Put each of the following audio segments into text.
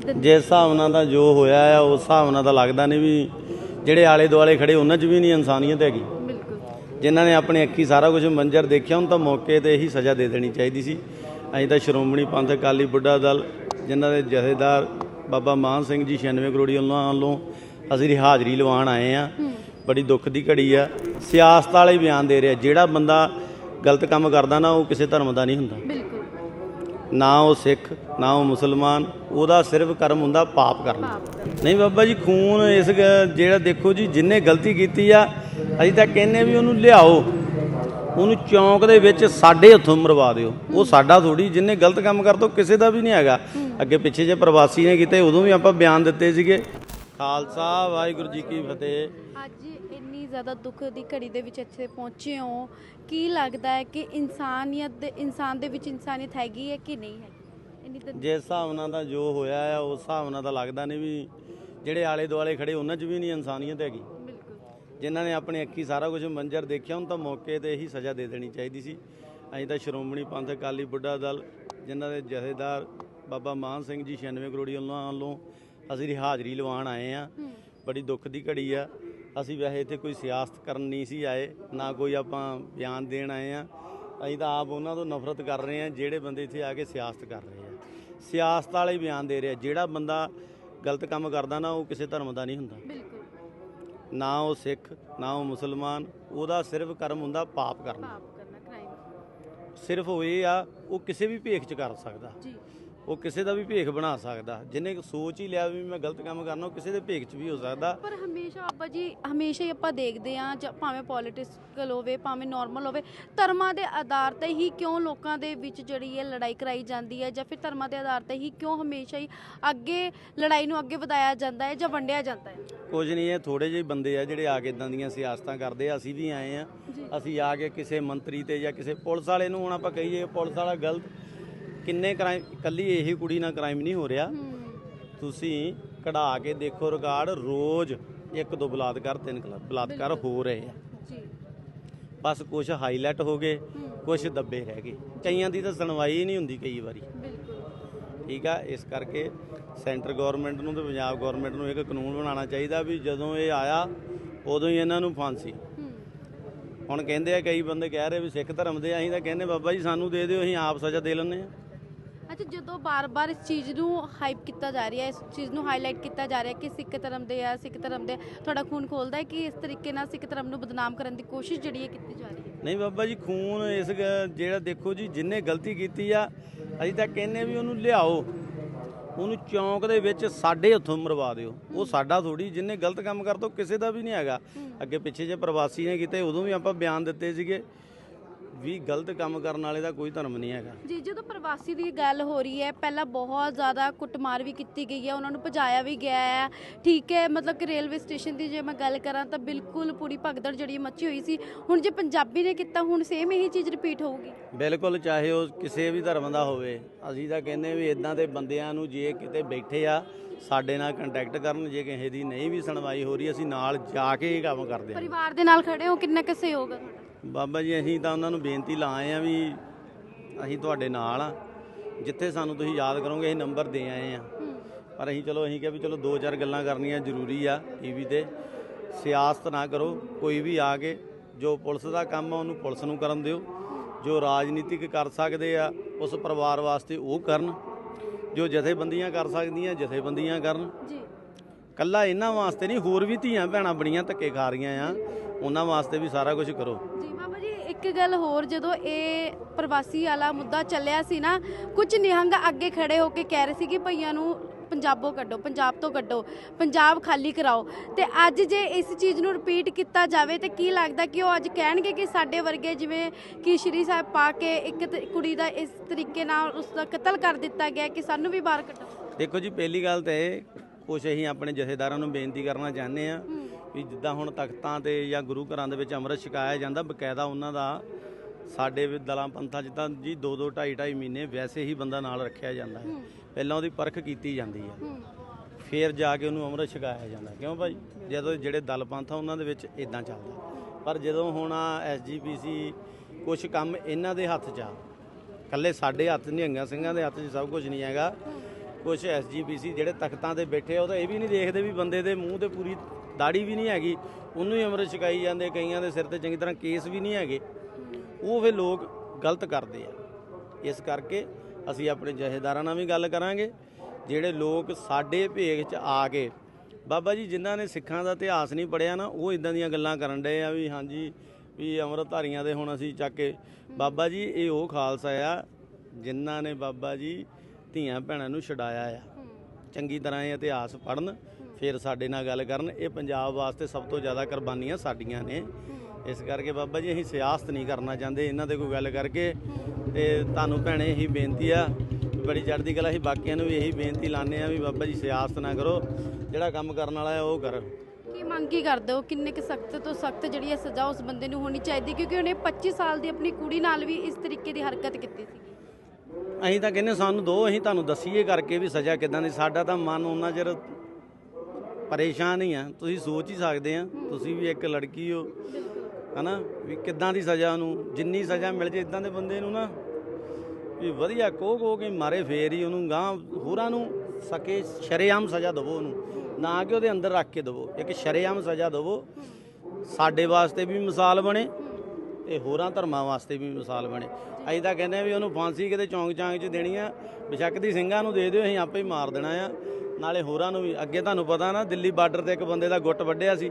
ਤਾਂ ਜਿਸ ਹਿਸਾਬ ਨਾਲ ਤਾਂ ਜੋ ਹੋਇਆ ਆ ਉਸ ਹਿਸਾਬ ਨਾਲ ਤਾਂ ਲੱਗਦਾ ਨਹੀਂ ਵੀ ਜਿਹੜੇ ਆਲੇ ਦੁਆਲੇ ਖੜੇ ਉਹਨਾਂ 'ਚ ਵੀ ਨਹੀਂ ਇਨਸਾਨੀਅਤ ਹੈਗੀ। ਬਿਲਕੁਲ। ਜਿਨ੍ਹਾਂ ਨੇ ਆਪਣੇ ਅੱਖੀ ਸਾਰਾ ਕੁਝ ਮੰਜ਼ਰ ਦੇਖਿਆ ਉਹਨਾਂ ਤਾਂ ਮੌਕੇ ਤੇ ਹੀ ਸਜ਼ਾ ਦੇ ਦੇਣੀ ਚਾਹੀਦੀ ਸੀ। ਅਸੀਂ ਤਾਂ ਸ਼੍ਰੋਮਣੀ ਪੰਥ ਅਕਾਲੀ ਬੁੱਢਾ ਦਲ ਜਿਨ੍ਹਾਂ ਦੇ ਜਥੇਦਾਰ ਬਾਬਾ ਮਾਨ ਸਿੰਘ ਜੀ 96 ਕਰੋੜੀ ਉਹਨਾਂ ਵੱਲੋਂ ਅਸੀਂ ਹਾਜ਼ਰੀ ਲਵਾਉਣ ਆਏ ਆ ਬੜੀ ਦੁੱਖ ਦੀ ਘੜੀ ਆ। ਸਿਆਸਤ ਵਾਲੇ ਬਿਆਨ ਦੇ ਰਿਹਾ। ਜਿਹੜਾ ਬੰਦਾ ਗਲਤ ਕੰਮ ਕਰਦਾ ਨਾ ਉਹ ਕਿਸੇ ਧਰਮ ਦਾ ਨਹੀਂ ਹੁੰਦਾ। ਨਾ ਉਹ ਸਿੱਖ ਨਾ ਉਹ ਮੁਸਲਮਾਨ ਉਹਦਾ ਸਿਰਫ ਕਰਮ ਹੁੰਦਾ ਪਾਪ ਕਰਨਾ। ਨਹੀਂ ਬਾਬਾ ਜੀ ਖੂਨ ਇਸ ਜਿਹੜਾ ਦੇਖੋ ਜੀ ਜਿੰਨੇ ਗਲਤੀ ਕੀਤੀ ਆ ਅਸੀਂ ਤਾਂ ਕਹਿੰਨੇ ਵੀ ਉਹਨੂੰ ਲਿਆਓ। ਉਹਨੂੰ ਚੌਂਕ ਦੇ ਵਿੱਚ ਸਾਡੇ ਹੱਥੋਂ ਮਰਵਾ ਦਿਓ। ਉਹ ਸਾਡਾ ਥੋੜੀ ਜਿੰਨੇ ਗਲਤ ਕੰਮ ਕਰਦਾ ਉਹ ਕਿਸੇ ਦਾ ਵੀ ਨਹੀਂ ਹੈਗਾ। ਅੱਗੇ ਪਿੱਛੇ ਜੇ ਪ੍ਰਵਾਸੀ ਨੇ ਕੀਤੇ ਉਦੋਂ ਵੀ ਆਪਾਂ ਬਿਆਨ ਦਿੱਤੇ ਸੀਗੇ। ਖਾਲਸਾ ਵਾਹਿਗੁਰੂ ਜੀ ਕੀ ਫਤਿਹ। ਜ਼ਿਆਦਾ ਦੁੱਖ ਦੀ ਘੜੀ ਦੇ ਵਿੱਚ ਇੱਥੇ ਪਹੁੰਚੇ ਹੋ ਕੀ ਲੱਗਦਾ ਹੈ ਕਿ ਇਨਸਾਨੀਅਤ ਦੇ ਇਨਸਾਨ ਦੇ ਵਿੱਚ ਇਨਸਾਨੀਅਤ ਹੈਗੀ ਹੈ ਕਿ ਨਹੀਂ ਹੈ ਇੰਨੀ ਤਾਂ ਜਿਸ ਹਿਸਾਬ ਨਾਲ ਤਾਂ ਜੋ ਹੋਇਆ ਆ ਉਸ ਹਿਸਾਬ ਨਾਲ ਤਾਂ ਲੱਗਦਾ ਨਹੀਂ ਵੀ ਜਿਹੜੇ ਆਲੇ ਦੁਆਲੇ ਖੜੇ ਉਹਨਾਂ 'ਚ ਵੀ ਨਹੀਂ ਇਨਸਾਨੀਅਤ ਹੈਗੀ। ਬਿਲਕੁਲ। ਜਿਨ੍ਹਾਂ ਨੇ ਆਪਣੇ ਅੱਖੀ ਸਾਰਾ ਕੁਝ ਮੰਜ਼ਰ ਦੇਖਿਆ ਉਹਨਾਂ ਤਾਂ ਮੌਕੇ ਤੇ ਹੀ ਸਜ਼ਾ ਦੇ ਦੇਣੀ ਚਾਹੀਦੀ ਸੀ। ਅਸੀਂ ਤਾਂ ਸ਼੍ਰੋਮਣੀ ਪੰਥ ਅਕਾਲੀ ਬੁੱਢਾ ਦਲ ਜਿਨ੍ਹਾਂ ਦੇ ਜਥੇਦਾਰ ਬਾਬਾ ਮਾਨ ਸਿੰਘ ਜੀ 96 ਕਰੋੜੀ ਉਹਨਾਂ ਵੱਲੋਂ ਅਸੀਂ ਦੀ ਹਾਜ਼ਰੀ ਲਵਾਉਣ ਆਏ ਆ ਬੜੀ ਦੁੱਖ ਦੀ ਘੜੀ ਆ। ਅਸੀਂ ਵੈਸੇ ਇੱਥੇ ਕੋਈ ਸਿਆਸਤ ਕਰਨ ਨਹੀਂ ਸੀ ਆਏ ਨਾ ਕੋਈ ਆਪਾਂ ਬਿਆਨ ਦੇਣ ਆਏ ਆ ਅਸੀਂ ਤਾਂ ਆਪ ਉਹਨਾਂ ਤੋਂ ਨਫ਼ਰਤ ਕਰ ਰਹੇ ਆ ਜਿਹੜੇ ਬੰਦੇ ਇੱਥੇ ਆ ਕੇ ਸਿਆਸਤ ਕਰ ਰਹੇ ਆ। ਸਿਆਸਤ ਵਾਲੇ ਬਿਆਨ ਦੇ ਰਿਹਾ ਜਿਹੜਾ ਬੰਦਾ ਗਲਤ ਕੰਮ ਕਰਦਾ ਨਾ ਉਹ ਕਿਸੇ ਧਰਮ ਦਾ ਨਹੀਂ ਹੁੰਦਾ। ਬਿਲਕੁਲ। ਨਾ ਉਹ ਸਿੱਖ ਨਾ ਉਹ ਮੁਸਲਮਾਨ ਉਹਦਾ ਸਿਰਫ ਕਰਮ ਹੁੰਦਾ ਪਾਪ ਕਰਨਾ। ਪਾਪ ਕਰਨਾ ਕ੍ਰਾਈਮ ਸਿਰਫ ਉਹ ਇਹ ਆ ਉਹ ਕਿਸੇ ਵੀ ਭੇਖ ਚ ਕਰ ਸਕਦਾ। ਜੀ। ਉਹ ਕਿਸੇ ਦਾ ਵੀ ਭੇਖ ਬਣਾ ਸਕਦਾ। ਜਿਹਨੇ ਸੋਚ ਹੀ ਲਿਆ ਵੀ ਮੈਂ ਗਲਤ ਕੰਮ ਕਰਨਾ ਉਹ ਕਿਸੇ ਦੇ ਭੇਖ ਚ ਵੀ ਹੋ ਸਕਦਾ। ਪਰ ਹਮੇਸ਼ਾ ਆਪਾਂ ਜੀ ਹਮੇਸ਼ਾ ਹੀ ਆਪਾਂ ਦੇਖਦੇ ਆ ਭਾਵੇਂ ਪੋਲਿਟਿਕਲ ਹੋਵੇ ਭਾਵੇਂ ਨਾਰਮਲ ਹੋਵੇ ਧਰਮਾਂ ਦੇ ਆਧਾਰ ਤੇ ਹੀ ਕਿਉਂ ਲੋਕਾਂ ਦੇ ਵਿੱਚ ਜਿਹੜੀ ਹੈ ਲੜਾਈ ਕਰਾਈ ਜਾਂਦੀ ਹੈ ਜਾਂ ਫਿਰ ਧਰਮਾਂ ਦੇ ਆਧਾਰ ਤੇ ਹੀ ਕਿਉਂ ਹਮੇਸ਼ਾ ਹੀ ਅੱਗੇ ਲੜਾਈ ਨੂੰ ਅੱਗੇ ਵਧਾਇਆ ਜਾਂਦਾ ਹੈ ਜਾਂ ਵੰਡਿਆ ਜਾਂਦਾ ਹੈ? ਕੁਝ ਨਹੀਂ ਇਹ ਥੋੜੇ ਜਿਹੇ ਬੰਦੇ ਆ ਜਿਹੜੇ ਆ ਕੇ ਇਦਾਂ ਦੀਆਂ ਸਿਆਸਤਾਂ ਕਰਦੇ ਆ ਅਸੀਂ ਵੀ ਆਏ ਆ। ਅਸੀਂ ਆ ਕੇ ਕਿਸੇ ਮੰਤਰੀ ਤੇ ਜਾਂ ਕਿਸੇ ਪੁਲਿਸ ਵਾਲੇ ਨੂੰ ਹੁਣ ਆਪਾਂ ਕਹੀਏ ਪੁਲਿਸ ਵਾਲਾ ਗਲਤ ਕਿੰਨੇ ਕ੍ਰਾਈਮ ਕੱਲੀ ਇਹੀ ਕੁੜੀ ਨਾਲ ਕ੍ਰਾਈਮ ਨਹੀਂ ਹੋ ਰਿਹਾ। ਤੁਸੀਂ ਕਢਾ ਕੇ ਦੇਖੋ ਰਿਕਾਰਡ ਰੋਜ਼ ਇੱਕ ਦੋ ਬਲਾਤਕਾਰ ਤਿੰਨ ਕਲਾ- ਬਲਾਤਕਾਰ ਹੋ ਰਹੇ ਆ। ਜੀ। ਬਸ ਕੁਝ ਹਾਈਲਾਈਟ ਹੋ ਗਏ ਕੁਝ ਦੱਬੇ ਰਹਿ ਗਏ। ਕਈਆਂ ਦੀ ਤਾਂ ਸੁਣਵਾਈ ਨਹੀਂ ਹੁੰਦੀ ਕਈ ਵਾਰੀ। ਬਿਲਕੁਲ। ਠੀਕ ਆ ਇਸ ਕਰਕੇ ਸੈਂਟਰ ਗਵਰਨਮੈਂਟ ਨੂੰ ਤੇ ਪੰਜਾਬ ਗਵਰਨਮੈਂਟ ਨੂੰ ਇੱਕ ਕਾਨੂੰਨ ਬਣਾਉਣਾ ਚਾਹੀਦਾ ਵੀ ਜਦੋਂ ਇਹ ਆਇਆ ਉਦੋਂ ਹੀ ਇਹਨਾਂ ਨੂੰ ਫਾਂਸੀ। ਹੁਣ ਕਹਿੰਦੇ ਆ ਕਈ ਬੰਦੇ ਕਹਿ ਰਹੇ ਵੀ ਸਿੱਖ ਧਰਮ ਦੇ ਅਸੀਂ ਤਾਂ ਕਹਿੰਦੇ ਬਾਬਾ ਜੀ ਸਾਨੂੰ ਦੇ ਦਿਓ ਅਸੀਂ ਆਪ ਸਜ਼ਾ ਦੇ ਲੈਂਦੇ ਆ। ਅੱਛਾ ਜਦੋਂ ਬਾਰ-ਬਾਰ ਇਸ ਚੀਜ਼ ਨੂੰ ਹਾਈਪ ਕੀਤਾ ਜਾ ਰਿਹਾ ਹੈ ਇਸ ਚੀਜ਼ ਨੂੰ ਹਾਈਲਾਈਟ ਕੀਤਾ ਜਾ ਰਿਹਾ ਕਿ ਸਿੱਖ ਧਰਮ ਦੇ ਆ ਸਿੱਖ ਧਰਮ ਦੇ ਤੁਹਾਡਾ ਖੂਨ ਖੋਲਦਾ ਹੈ ਕਿ ਇਸ ਤਰੀਕੇ ਨਾਲ ਸਿੱਖ ਧਰਮ ਨੂੰ ਬਦਨਾਮ ਕਰਨ ਦੀ ਕੋਸ਼ਿਸ਼ ਜਿਹੜੀ ਹੈ ਕੀਤੀ ਜਾ ਰਹੀ ਹੈ? ਨਹੀਂ ਬਾਬਾ ਜੀ ਖੂਨ ਇਸ ਜਿਹੜਾ ਦੇਖੋ ਜੀ ਜਿੰਨੇ ਗਲਤੀ ਕੀਤੀ ਆ ਅਸੀਂ ਤਾਂ ਕਹਿੰਨੇ ਵੀ ਉਹਨੂੰ ਲਿਆਓ। ਉਹਨੂੰ ਚੌਂਕ ਦੇ ਵਿੱਚ ਸਾਡੇ ਹੱਥੋਂ ਮਰਵਾ ਦਿਓ। ਉਹ ਸਾਡਾ ਥੋੜੀ ਜਿੰਨੇ ਗਲਤ ਕੰਮ ਕਰਦਾ ਉਹ ਕਿਸੇ ਦਾ ਵੀ ਨਹੀਂ ਹੈਗਾ। ਅੱਗੇ ਪਿੱਛੇ ਜੇ ਪ੍ਰਵਾਸੀ ਨੇ ਕੀਤੇ ਉਦੋਂ ਵੀ ਆਪਾਂ ਬਿਆਨ ਦਿੱਤੇ ਸੀਗੇ। ਵੀ ਗਲਤ ਕੰਮ ਕਰਨ ਵਾਲੇ ਦਾ ਕੋਈ ਧਰਮ ਨਹੀਂ ਹੈਗਾ। ਜੀ ਜਦੋਂ ਪ੍ਰਵਾਸੀ ਦੀ ਗੱਲ ਹੋ ਰਹੀ ਹੈ ਪਹਿਲਾਂ ਬਹੁਤ ਜ਼ਿਆਦਾ ਕੁੱਟਮਾਰ ਵੀ ਕੀਤੀ ਗਈ ਹੈ ਉਹਨਾਂ ਨੂੰ ਭਜਾਇਆ ਵੀ ਗਿਆ ਹੈ। ਠੀਕ ਹੈ ਮਤਲਬ ਕਿ ਰੇਲਵੇ ਸਟੇਸ਼ਨ ਦੀ ਜੇ ਮੈਂ ਗੱਲ ਕਰਾਂ ਤਾਂ ਬਿਲਕੁਲ ਪੂਰੀ ਭਗਦੜ ਜਿਹੜੀ ਮੱਚੀ ਹੋਈ ਸੀ। ਹੁਣ ਜੇ ਪੰਜਾਬੀ ਨੇ ਕੀਤਾ ਹੁਣ ਸੇਮ ਇਹੀ ਚੀਜ਼ ਰਿਪੀਟ ਹੋਊਗੀ। ਬਿਲਕੁਲ ਚਾਹੇ ਉਹ ਕਿਸੇ ਵੀ ਧਰਮ ਦਾ ਹੋਵੇ। ਅਸੀਂ ਤਾਂ ਕਹਿੰਦੇ ਵੀ ਇਦਾਂ ਦੇ ਬੰਦਿਆਂ ਨੂੰ ਜੇ ਕਿਤੇ ਬੈਠੇ ਆ ਸਾਡੇ ਨਾਲ ਕੰਟੈਕਟ ਕਰਨ ਜੇ ਕਿਸੇ ਦੀ ਨਹੀਂ ਵੀ ਸੁਣਵਾਈ ਹੋ ਰਹੀ ਅਸੀਂ ਨਾਲ ਜਾ ਕੇ ਇਹ ਕੰਮ ਕਰਦੇ ਹਾਂ ਪਰਿਵਾਰ ਦੇ ਨਾਲ ਖੜੇ ਹੋ ਕਿੰਨਾ ਕੁ ਸਹਿਯੋਗ ਹੈ ਤੁਹਾਡਾ? ਬਾਬਾ ਜੀ ਅਸੀਂ ਤਾਂ ਉਹਨਾਂ ਨੂੰ ਬੇਨਤੀ ਲਾਏ ਆ ਵੀ ਅਸੀਂ ਤੁਹਾਡੇ ਨਾਲ ਆ ਜਿੱਥੇ ਸਾਨੂੰ ਤੁਸੀਂ ਯਾਦ ਕਰੋਗੇ ਅਸੀਂ ਨੰਬਰ ਦੇ ਆਏ ਆ ਪਰ ਅਸੀਂ ਚਲੋ ਅਸੀਂ ਕਿਹਾ ਵੀ ਚਲੋ ਦੋ ਚਾਰ ਗੱਲਾਂ ਕਰਨੀਆਂ ਜ਼ਰੂਰੀ ਆ ਟੀਵੀ ਤੇ। ਸਿਆਸਤ ਨਾ ਕਰੋ ਕੋਈ ਵੀ ਆ ਕੇ ਜੋ ਪੁਲਿਸ ਦਾ ਕੰਮ ਆ ਉਹਨੂੰ ਪੁਲਿਸ ਨੂੰ ਕਰਨ ਦਿਓ। ਜੋ ਰਾਜਨੀਤਿਕ ਕਰ ਸਕਦੇ ਆ ਉਸ ਪਰਿਵਾਰ ਵਾਸਤੇ ਉਹ ਕਰਨ। ਜੋ ਜਥੇਬੰਦੀਆਂ ਕਰ ਸਕਦੀਆਂ ਜਥੇਬੰਦੀਆਂ ਕਰਨ। ਜੀ। ਕੱਲਾ ਇਹਨਾਂ ਵਾਸਤੇ ਨਹੀਂ ਹੋਰ ਵੀ ਧੀਆਂ ਭੈਣਾਂ ਬੜੀਆਂ ਧੱਕੇ ਖਾ ਰਹੀਆਂ ਆ। ਉਹਨਾਂ ਵਾਸਤੇ ਵੀ ਸਾਰਾ ਕੁਝ ਕਰੋ। ਜੀ ਬਾਬਾ ਜੀ ਇੱਕ ਗੱਲ ਹੋਰ ਜਦੋਂ ਇਹ ਪ੍ਰਵਾਸੀ ਵਾਲਾ ਮੁੱਦਾ ਚੱਲਿਆ ਸੀ ਨਾ ਕੁਝ ਨਿਹੰਗ ਅੱਗੇ ਖੜੇ ਹੋ ਕੇ ਕਹਿ ਰਹੇ ਸੀ ਕਿ ਭਈਆਂ ਨੂੰ ਪੰਜਾਬੋਂ ਕੱਢੋ ਪੰਜਾਬ ਤੋਂ ਕੱਢੋ ਪੰਜਾਬ ਖਾਲੀ ਕਰਾਓ। ਤੇ ਅੱਜ ਜੇ ਇਸ ਚੀਜ਼ ਨੂੰ ਰਿਪੀਟ ਕੀਤਾ ਜਾਵੇ ਤੇ ਕੀ ਲੱਗਦਾ ਕਿ ਉਹ ਅੱਜ ਕਹਿਣਗੇ ਕਿ ਸਾਡੇ ਵਰਗੇ ਜਿਵੇਂ ਕਿ ਸ਼੍ਰੀ ਸਾਹਿਬ ਪਾ ਕੇ ਇੱਕ ਤ- ਕੁੜੀ ਦਾ ਇਸ ਤਰੀਕੇ ਨਾਲ ਉਸ ਦਾ ਕਤਲ ਕਰ ਦਿੱਤਾ ਗਿਆ ਕਿ ਸਾਨੂੰ ਵੀ ਬਾਹਰ ਕੱਢੋ? ਦੇਖੋ ਜੀ ਪਹਿਲੀ ਗੱਲ ਤਾਂ ਇਹ ਕੁਛ ਅਸੀਂ ਆਪਣੇ ਜਥੇਦਾਰਾਂ ਨੂੰ ਬੇਨਤੀ ਕਰਨਾ ਚਾਹੁੰਦੇ ਆ ਵੀ ਜਿੱਦਾਂ ਹੁਣ ਤਖਤਾਂ ਤੇ ਜਾਂ ਗੁਰੂ ਘਰਾਂ ਦੇ ਵਿੱਚ ਅੰਮ੍ਰਿਤ ਛਕਾਇਆ ਜਾਂਦਾ ਬਕਾਇਦਾ ਉਹਨਾਂ ਦਾ ਸਾਡੇ ਵੀ ਦਲਾਂ ਪੰਥਾਂ 'ਚ ਤਾਂ ਜੀ 2 2 2.5 2.5 ਮਹੀਨੇ ਵੈਸੇ ਹੀ ਬੰਦਾ ਨਾਲ ਰੱਖਿਆ ਜਾਂਦਾ ਹੈ। ਪਹਿਲਾਂ ਉਹਦੀ ਪਰਖ ਕੀਤੀ ਜਾਂਦੀ ਹੈ। ਫਿਰ ਜਾ ਕੇ ਉਹਨੂੰ ਅੰਮ੍ਰਿਤ ਛਕਾਇਆ ਜਾਂਦਾ। ਕਿਉਂ ਭਾਈ? ਜਦੋਂ ਜਿਹੜੇ ਦਲ ਪੰਥ ਆ ਉਹਨਾਂ ਦੇ ਵਿੱਚ ਇਦਾਂ ਚੱਲਦਾ। ਪਰ ਜਦੋਂ ਹੁਣ ਐਸਜੀਪੀਸੀ ਕੁਝ ਕੰਮ ਇਹਨਾਂ ਦੇ ਹੱਥ 'ਚ ਆ ਕੱਲੇ ਸਾਡੇ ਹੱਥ ਨਿਹੰਗਾਂ ਸਿੰਘਾਂ ਦੇ ਹੱਥ 'ਚ ਸਭ ਕੁਝ ਨਹੀਂ ਹੈਗਾ। ਕੁਝ ਐਸਜੀਪੀਸੀ ਜਿਹੜੇ ਤਖਤਾਂ ਤੇ ਬੈਠੇ ਆ ਉਹ ਤਾਂ ਇਹ ਵੀ ਨਹੀਂ ਦੇਖਦੇ ਵੀ ਬੰਦੇ ਦੇ ਮੂੰਹ ਤੇ ਪੂਰੀ ਦਾੜੀ ਵੀ ਨਹੀਂ ਹੈਗੀ, ਉਹਨੂੰ ਹੀ ਅੰਮ੍ਰਿਤ ਛਕਾਈ ਜਾਂਦੇ, ਕਈਆਂ ਦੇ ਸਿਰ ਤੇ ਚੰਗੀ ਤਰ੍ਹਾਂ ਕੇਸ ਵੀ ਨਹੀਂ ਹੈਗੇ। ਉਹ ਫਿਰ ਲੋਕ ਗਲਤ ਕਰਦੇ ਆ। ਇਸ ਕਰਕੇ ਅਸੀਂ ਆਪਣੇ ਜਹੇਦਾਰਾਂ ਨਾਲ ਵੀ ਗੱਲ ਕਰਾਂਗੇ, ਜਿਹੜੇ ਲੋਕ ਸਾਡੇ ਭੇਖ 'ਚ ਆ ਕੇ, ਬਾਬਾ ਜੀ ਜਿਨ੍ਹਾਂ ਨੇ ਸਿੱਖਾਂ ਦਾ ਇਤਿਹਾਸ ਨਹੀਂ ਪੜਿਆ ਨਾ, ਉਹ ਇਦਾਂ ਦੀਆਂ ਗੱਲਾਂ ਕਰਨ ਡਏ ਆ ਵੀ ਹਾਂਜੀ, ਵੀ ਅੰਮ੍ਰਿਤਧਾਰੀਆਂ ਦੇ ਹੁਣ ਅਸੀਂ ਚੱਕ ਕੇ। ਬਾਬਾ ਜੀ, ਇਹ ਉਹ ਖਾਲਸਾ ਆ, ਜਿਨ੍ਹਾਂ ਨੇ ਬਾਬਾ ਜੀ ਧੀਆਂ ਭੈਣਾਂ ਨੂੰ ਛਡਾਇਆ ਆ। ਚੰਗੀ ਤਰ੍ਹਾਂ ਇਹ ਇਤਿਹਾਸ ਪੜਨ ਫਿਰ ਸਾਡੇ ਨਾਲ ਗੱਲ ਕਰਨ। ਇਹ ਪੰਜਾਬ ਵਾਸਤੇ ਸਭ ਤੋਂ ਜ਼ਿਆਦਾ ਕੁਰਬਾਨੀਆਂ ਸਾਡੀਆਂ ਨੇ। ਇਸ ਕਰਕੇ ਬਾਬਾ ਜੀ ਅਸੀਂ ਸਿਆਸਤ ਨਹੀਂ ਕਰਨਾ ਚਾਹੁੰਦੇ। ਇਹਨਾਂ ਤੇ ਕੋਈ ਗੱਲ ਕਰਕੇ ਤੇ ਤੁਹਾਨੂੰ ਭੈਣੇ ਇਹੀ ਬੇਨਤੀ ਆ ਬੜੀ ਚੜ੍ਹਦੀ ਕਲਾ ਅਸੀਂ ਬਾਕੀਆਂ ਨੂੰ ਵੀ ਇਹੀ ਬੇਨਤੀ ਲਾਣੇ ਆ ਵੀ ਬਾਬਾ ਜੀ ਸਿਆਸਤ ਨਾ ਕਰੋ। ਜਿਹੜਾ ਕੰਮ ਕਰਨ ਵਾਲਾ ਹੈ ਉਹ ਕਰ। ਕੀ ਮੰਗ ਕੀ ਕਰਦੇ ਹੋ? ਕਿੰਨੇ ਕਿ ਸਖਤ ਤੋਂ ਸਖਤ ਜਿਹੜੀ ਹੈ ਸਜ਼ਾ ਉਸ ਬੰਦੇ ਨੂੰ ਹੋਣੀ ਚਾਹੀਦੀ? ਕਿਉਂਕਿ ਉਹਨੇ 25 ਸਾਲ ਦੀ ਆਪਣੀ ਕੁੜੀ ਨਾਲ ਵੀ ਇਸ ਤਰੀਕੇ ਦੀ ਹਰਕਤ ਕੀਤੀ ਸੀ। ਅਸੀਂ ਤਾਂ ਕਹਿੰਦੇ ਸਾਨੂੰ ਦੋ ਅਸੀਂ ਤੁਹਾਨੂੰ ਦੱਸੀਏ ਕਰਕੇ ਵੀ ਸਜ਼ਾ ਕਿਦਾਂ ਦੀ। ਸਾਡਾ ਤਾਂ ਮਨ ਉਹਨਾਂ ਚਿਰ ਪਰੇਸ਼ਾਨ ਹੀ ਆ। ਤੁਸੀਂ ਸੋਚ ਹੀ ਸਕਦੇ ਆ, ਤੁਸੀਂ ਵੀ ਇੱਕ ਲੜਕੀ ਹੋ, ਹਨਾ? ਵੀ ਕਿੱਦਾਂ ਦੀ ਸਜ਼ਾ ਉਹਨੂੰ, ਜਿੰਨੀ ਸਜ਼ਾ ਮਿਲ ਜੇ ਇਦਾਂ ਦੇ ਬੰਦੇ ਨੂੰ ਨਾ, ਵੀ ਵਧੀਆ ਕੋ ਕੋ ਕੇ ਮਾਰੇ ਫੇਰ ਹੀ ਉਹਨੂੰ ਗਾਂ ਹੋਰਾਂ ਨੂੰ ਸਕੇ, ਸ਼ਰੇਆਮ ਸਜ਼ਾ ਦਿਵੋ ਉਹਨੂੰ। ਨਾ ਕਿ ਉਹਦੇ ਅੰਦਰ ਰੱਖ ਕੇ ਦਿਵੋ, ਇੱਕ ਸ਼ਰੇਆਮ ਸਜ਼ਾ ਦਿਵੋ। ਸਾਡੇ ਵਾਸਤੇ ਵੀ ਮਿਸਾਲ ਬਣੇ ਤੇ ਹੋਰਾਂ ਧਰਮਾਂ ਵਾਸਤੇ ਵੀ ਮਿਸਾਲ ਬਣੇ। ਅਸੀਂ ਤਾਂ ਕਹਿੰਦੇ ਆ ਵੀ ਉਹਨੂੰ ਫਾਂਸੀ ਕਿਤੇ ਚੌਂਕ ਚਾਂਕ 'ਚ ਦੇਣੀ ਆ, ਬਿਸ਼ੱਕ ਦੀ ਸਿੰਘਾਂ ਨੂੰ ਦੇ ਦਿਓ, ਅਸੀਂ ਆਪੇ ਹੀ ਮਾਰ ਦੇਣਾ ਆ। ਨਾਲੇ ਹੋਰਾਂ ਨੂੰ ਵੀ ਅੱਗੇ ਤੁਹਾਨੂੰ ਪਤਾ ਨਾ ਦਿੱਲੀ ਬਾਰਡਰ ਤੇ ਇੱਕ ਬੰਦੇ ਦਾ ਗੁੱਟ ਵੱਢਿਆ ਸੀ।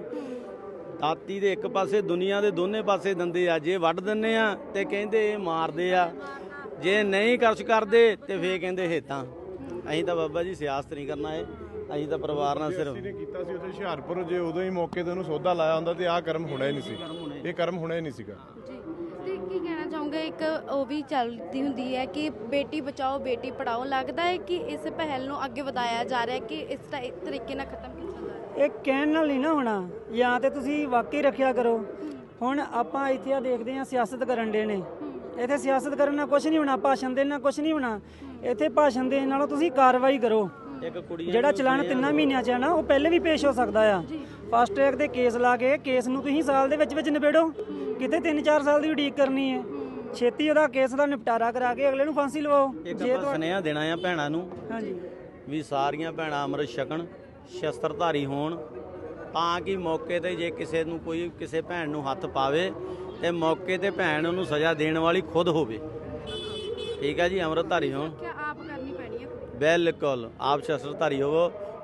ਦਾਤੀ ਦੇ ਇੱਕ ਪਾਸੇ ਦੁਨੀਆ ਦੇ ਦੋਨੇ ਪਾਸੇ ਦੰਦੇ ਆ। ਜੇ ਵੱਢ ਦਿੰਨੇ ਆ ਤੇ ਕਹਿੰਦੇ ਇਹ ਮਾਰਦੇ ਆ। ਜੇ ਨਹੀਂ ਕਰਸ਼ ਕਰਦੇ ਤੇ ਫੇਰ ਕਹਿੰਦੇ ਹੇਤਾਂ। ਅਸੀਂ ਤਾਂ ਬਾਬਾ ਜੀ ਸਿਆਸਤ ਨਹੀਂ ਕਰਨਾ ਇਹ। ਅਸੀਂ ਤਾਂ ਪਰਿਵਾਰ ਨਾਲ ਸਿਰਫ ਨੇ ਕੀਤਾ ਸੀ ਉੱਥੇ ਹੁਸ਼ਿਆਰਪੁਰ ਜੇ ਉਦੋਂ ਹੀ ਮੌਕੇ ਤੇ ਉਹਨੂੰ ਸੌਦਾ ਲਾਇਆ ਹੁੰਦਾ ਤੇ ਆਹ ਕਰਮ ਹੋਣਾ ਹੀ ਨਹੀਂ ਸੀ। ਇਹ ਕਰਮ ਹੋਣਾ ਹੀ ਨਹੀਂ ਸੀਗਾ। ਕੀ ਕਹਿਣਾ ਚਾਹੋਗੇ? ਇੱਕ ਉਹ ਵੀ ਚੱਲਦੀ ਹੁੰਦੀ ਹੈ ਕਿ ਬੇਟੀ ਬਚਾਓ ਬੇਟੀ ਪੜਾਓ ਲੱਗਦਾ ਹੈ ਕਿ ਇਸ ਪਹਿਲ ਨੂੰ ਅੱਗੇ ਵਧਾਇਆ ਜਾ ਰਿਹਾ ਹੈ ਕਿ ਇਸ ਤ- ਇਸ ਤਰੀਕੇ ਨਾਲ ਖਤਮ ਕੀਤਾ ਜਾ ਰਿਹਾ ਹੈ? ਇਹ ਕਹਿਣ ਨਾਲ ਨਹੀਂ ਨਾ ਹੋਣਾ। ਜਾਂ ਤੇ ਤੁਸੀਂ ਵਾਕਈ ਰੱਖਿਆ ਕਰੋ। ਹੁਣ ਆਪਾਂ ਇੱਥੇ ਆ ਦੇਖਦੇ ਹਾਂ ਸਿਆਸਤ ਕਰਨ ਦੇ ਨੇ। ਇੱਥੇ ਸਿਆਸਤ ਕਰਨ ਨਾਲ ਕੁਝ ਨਹੀਂ ਹੋਣਾ ਭਾਸ਼ਣ ਦੇਣ ਨਾਲ ਕੁਝ ਨਹੀਂ ਹੋਣਾ। ਇੱਥੇ ਭਾਸ਼ਣ ਦੇਣ ਨਾਲੋਂ ਤੁਸੀਂ ਕਾਰਵਾਈ ਕਰੋ। ਇੱਕ ਕੁੜੀ ਜਿਹੜਾ ਚਲਾਨ ਤਿੰਨਾਂ ਮਹੀਨਿਆਂ ਚ ਹੈ ਨਾ ਉਹ ਪਹਿਲੇ ਵੀ ਪੇਸ਼ ਹੋ ਸਕਦਾ ਆ। ਫਾਸਟ ਟਰੈਕ ਤੇ ਕੇਸ ਲਾ ਕੇ ਕੇਸ ਨੂੰ ਤੁਸੀਂ ਸਾਲ ਦੇ ਵਿੱਚ ਵਿੱਚ ਨਿਬੇੜੋ। ਕਿਤੇ 3-4 ਸਾਲ ਦੀ ਉਡੀਕ ਕਰਨੀ ਹੈ। ਛੇਤੀ ਉਹਦਾ ਕੇਸ ਦਾ ਨਿਪਟਾਰਾ ਕਰਾ ਕੇ ਅਗਲੇ ਨੂੰ ਫਾਂਸੀ ਲਵਾਓ ਇੱਕ ਆਪਾਂ ਸੁਨੇਹਾ ਦੇਣਾ ਆ ਭੈਣਾਂ ਨੂੰ। ਹਾਂਜੀ। ਵੀ ਸਾਰੀਆਂ ਭੈਣਾਂ ਅੰਮ੍ਰਿਤ ਛਕਣ ਸ਼ਸਤਰਧਾਰੀ ਹੋਣ ਤਾਂ ਕਿ ਮੌਕੇ ਤੇ ਜੇ ਕਿਸੇ ਨੂੰ ਕੋਈ ਕਿਸੇ ਭੈਣ ਨੂੰ ਹੱਥ ਪਾਵੇ ਤੇ ਮੌਕੇ ਤੇ ਭੈਣ ਉਹਨੂੰ ਸਜ਼ਾ ਦੇਣ ਵਾਲੀ ਖੁਦ ਹੋਵੇ। ਠੀਕ ਹੈ ਜੀ ਅੰਮ੍ਰਿਤਧਾਰੀ ਹੋਣ। ਕਿ ਆਪ ਕਰਨੀ ਪੈਣੀ ਹੈ ਬਿਲਕੁਲ ਆਪ ਸ਼ਸਤਰਧਾਰੀ ਹੋਵੋ।